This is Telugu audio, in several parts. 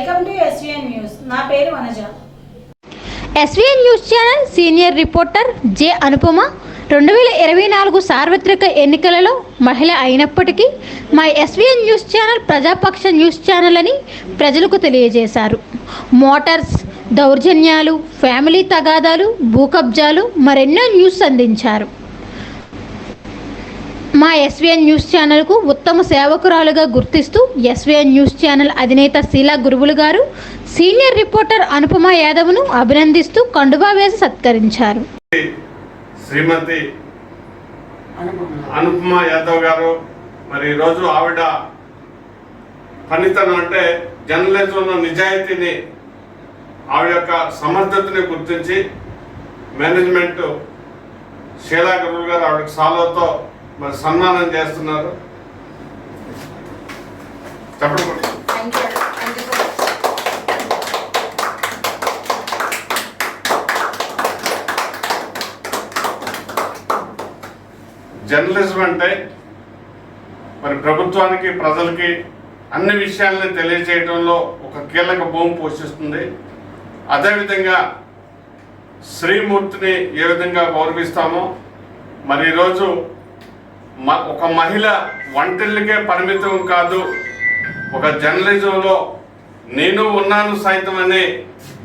Welcome to SVN news. నా పేరు Vanaja. News channel senior reporter J Anupama. రెండు వేల ఇరవై నాలుగు సార్వత్రిక ఎన్నికలలో మహిళ అయినప్పటికీ మా SVN news channel ప్రజాపక్ష news channel అని ప్రజలకు తెలియజేశారు. మోటార్స్ దౌర్జన్యాలు ఫ్యామిలీ తగాదాలు భూకబ్జాలు మరెన్నో న్యూస్ అందించారు. మా ఎస్విఎన్ న్యూస్ ఛానల్కు ఉత్తమ సేవకురాలుగా గుర్తిస్తూ ఎస్విఎన్ న్యూస్ ఛానల్ అధినేత శీలా గురువులు గారు సీనియర్ రిపోర్టర్ అనుపమ యాదవ్ను అభినందిస్తూ కండువా వేసి సత్కరించారు. శ్రీమతి అనుపమ యాదవ్ గారు మరి ఈరోజు ఆవిడ పనితనం అంటే జర్నలిజంలో నిజాయితీని ఆవిడ యొక్క సమర్థతని గుర్తించి మేనేజ్మెంట్ శీలా గురువు గారు ఆవిడకి సాలోతో మరి సన్మానం చేస్తున్నారు. చెప్పండి. జర్నలిజం అంటే మరి ప్రభుత్వానికి ప్రజలకి అన్ని విషయాలని తెలియజేయడంలో ఒక కీలక భూమి పోషిస్తుంది. అదేవిధంగా శ్రీమూర్తిని ఏ విధంగా గౌరవిస్తామో మరి ఈరోజు ఒక మహిళ వంటిళ్ళకే పరిమితం కాదు. ఒక జర్నలిజంలో నేను ఉన్నాను సైతం అనే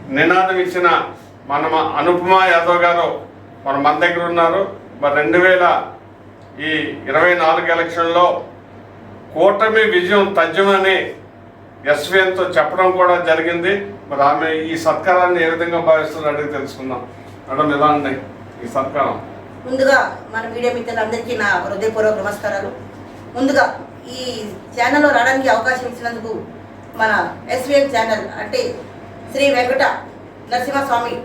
నినాదం ఇచ్చిన మన మ- అనుపమ యాదవ్ గారు మన మన దగ్గర ఉన్నారు. మరి రెండు వేల ఈ ఇరవై నాలుగు ఎలక్షన్లో కూటమి విజయం తథ్యమని ఎస్విఎన్తో చెప్పడం కూడా జరిగింది. మరి ఆమె ఈ సత్కారాన్ని ఏ విధంగా భావిస్తుందో అడిగి తెలుసుకుందాం. మేడం ఇలా ఉన్నాయి ఈ సత్కారం? ముందుగా మన మీడియా మిత్రులందరికీ నా హృదయపూర్వక నమస్కారాలు. ముందుగా ఈ ఛానల్లో రావడానికి అవకాశం ఇచ్చినందుకు మన ఎస్విఎల్ ఛానల్ అంటే శ్రీ వెంకట నరసింహస్వామి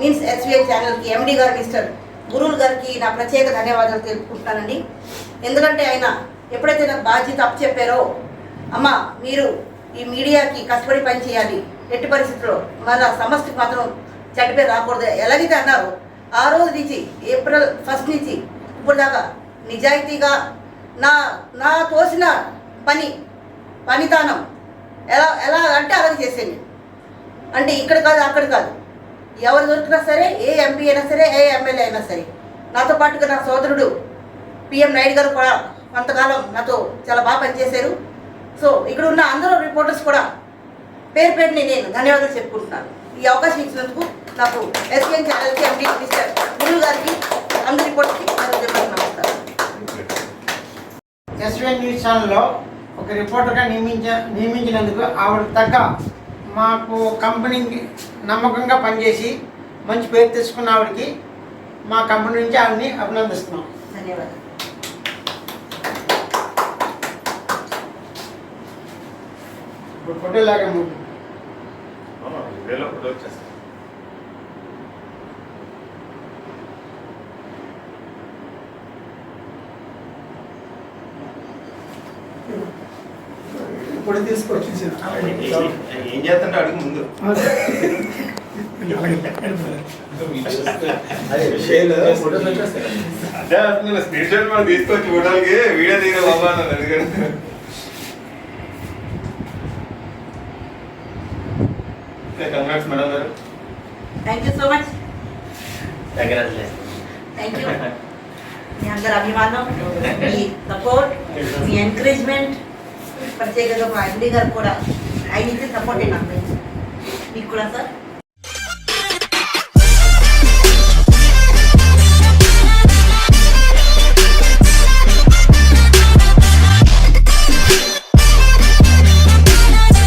మీన్స్ ఎస్విఎల్ ఛానల్కి ఎండి గారు మిస్టర్ గురువులు గారికి నా ప్రత్యేక ధన్యవాదాలు తెలుపుకుంటానండి ఎందుకంటే ఆయన ఎప్పుడైతే నాకు బాధ్యత అప్పచెప్పారో అమ్మ మీరు ఈ మీడియాకి కష్టపడి పని చేయాలి ఎట్టి పరిస్థితుల్లో మన సమస్యకి మాత్రం చెడ్డ పేరు రాకూడదు. ఎలాగైతే అన్నారో ఆ రోజు నుంచి ఏప్రిల్ ఫస్ట్ నుంచి ఇప్పుడు దాకా నిజాయితీగా నా నా తోసిన పని పనితానం ఎలా ఎలా అంటే అలాగే చేసేది అంటే ఇక్కడ కాదు అక్కడ కాదు. ఎవరు దొరికినా సరే ఏ ఎంపీ అయినా సరే ఏ ఎమ్మెల్యే అయినా సరే నాతో పాటుగా నా సోదరుడు పిఎం నాయుడు గారు కూడా కొంతకాలం నాతో చాలా బాగా పనిచేశారు. సో ఇక్కడ ఉన్న అందరూ రిపోర్టర్స్ కూడా పేరు పేరుని నేను ధన్యవాదాలు చెప్పుకుంటున్నాను. ఈ అవకాశం ఇచ్చినందుకు నాకు ఎస్ఎన్ ఛానల్కి ఎంపీ మిస్టర్ గురువు గారికి అందరి రిపోర్టర్కి నా హృదయపూర్వక నమస్కారం ఎస్వీఎన్ న్యూస్ ఛానల్లో ఒక రిపోర్టర్గా నియమించ నియమించినందుకు ఆవిడ తగ్గ మాకు కంపెనీకి నమ్మకంగా పనిచేసి మంచి పేరు తెచ్చుకున్న ఆవిడకి మా కంపెనీ నుంచి ఆవిడని అభినందిస్తున్నాం. ధన్యవాదాలు. ఇప్పుడు ఫోటో లాగా ముందు వేలో కూడా వచ్చేస్తాయి ఇప్పుడు తీసుకొచ్చి ఏం చేస్తుంటే అడుగు ముందు. అదే. అంటున్నా స్క్రీన్ షాట్ మనం తీసుకొచ్చి చూడడానికి వీడియో దిగిన బాబా అన్నది ఎందుకంటే. కంగ్రాట్స్ మేడం గారు. Thank you so much thank you మీ అందరి అభిమానం మీ సపోర్ట్ మీ ఎంకరేజ్మెంట్ ప్రత్యేకంగా మా ఎండి గారు కూడా ఆయన ఇచ్చే సపోర్ట్ నాకు మీకు కూడా సార్